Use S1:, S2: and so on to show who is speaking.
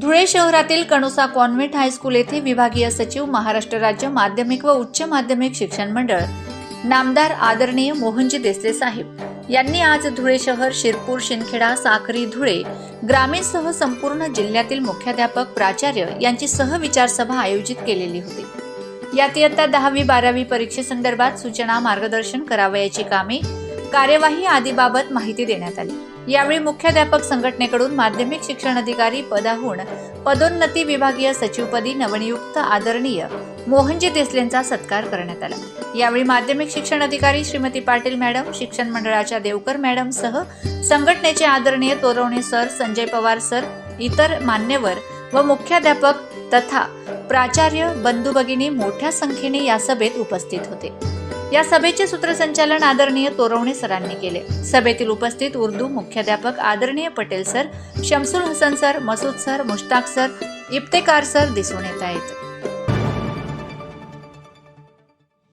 S1: धुळे शहरातील कणुसा convent high school येथे विभागीय सचिव महाराष्ट्र राज्य माध्यमिक व उच्च माध्यमिक शिक्षण मंडळ नामदार आदरणीय मोहनजी देसले साहेब यांनी आज धुळे शहर शिरपूर शिंदखेडा साखरी धुळे ग्रामीणसह संपूर्ण जिल्ह्यातील मुख्याध्यापक प्राचार्य यांची सहविचारसभा आयोजित केलेली होती. यात इयत्ता दहावी बारावी परीक्षेसंदर्भात सूचना मार्गदर्शन करावयाची कामे कार्यवाही आदीबाबत माहिती देण्यात आली. यावेळी मुख्याध्यापक संघटनेकडून माध्यमिक शिक्षण अधिकारी पदाहून पदोन्नती विभागीय सचिवपदी नवनियुक्त आदरणीय मोहनजी देसलेंचा सत्कार करण्यात आला. यावेळी माध्यमिक शिक्षण अधिकारी श्रीमती पाटील मॅडम शिक्षण मंडळाच्या देवकर मॅडम सह संघटनेचे आदरणीय तोरवणे सर संजय पवार सर इतर मान्यवर व मुख्याध्यापक तथा प्राचार्य बंधू भगिनी मोठ्या संख्येने या सभेत उपस्थित होते. या सभेचे सूत्रसंचालन आदरणीय तोरवणे सरांनी केले. सभेतील उपस्थित उर्दू मुख्याध्यापक आदरणीय Patel sir Shamsul Hasan sir Masood sir Mushtaq sir Iftekhar sir दिसून येत आहेत.